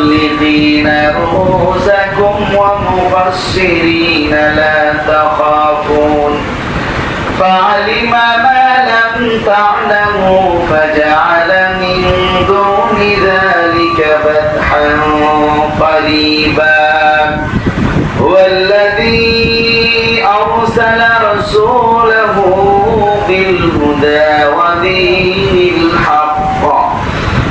مبلغين رؤوسكم ومبصرين لا تخافون. فعلم ما لم تعلموا فجعل من دون ذلك فتحا قريبا. هو الذي أرسل رسوله بالهدى ودين الحق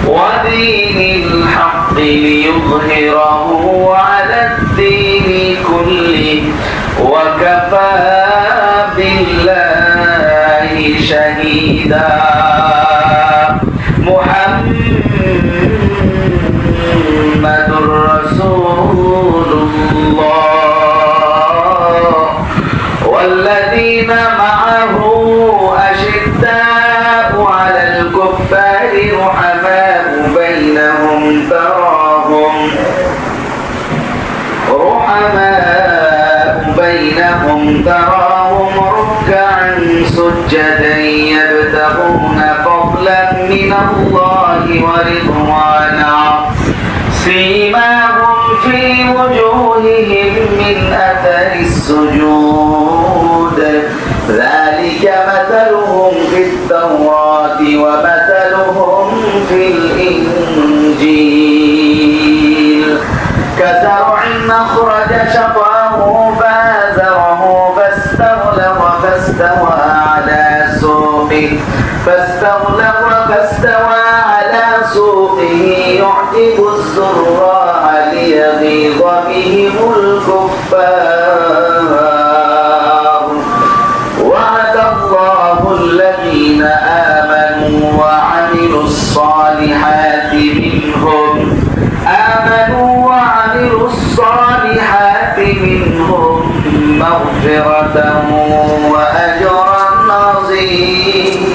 ودين الحق لي ليظهره على الدين كله وكفى بالله شهيدا. محمد رسول الله والذين معه رحماء بينهم تراهم ركعا سجدا يبتغون فضلا من الله ورضوانا. سيماهم في وجوههم من أثر السجود. ذلك مثلهم في التوراة ومثلهم في الإنجيل. كزرع أخرج شطاه فازره فاستغلظ فاستوى على سوقه. فاستغلظ فاستوى على سوقه. يعجب الزراع ليغيظ بهم الكفار. وعد الله الذين آمنوا وعملوا الصالحات منهم. مغفرة وأجرا عظيما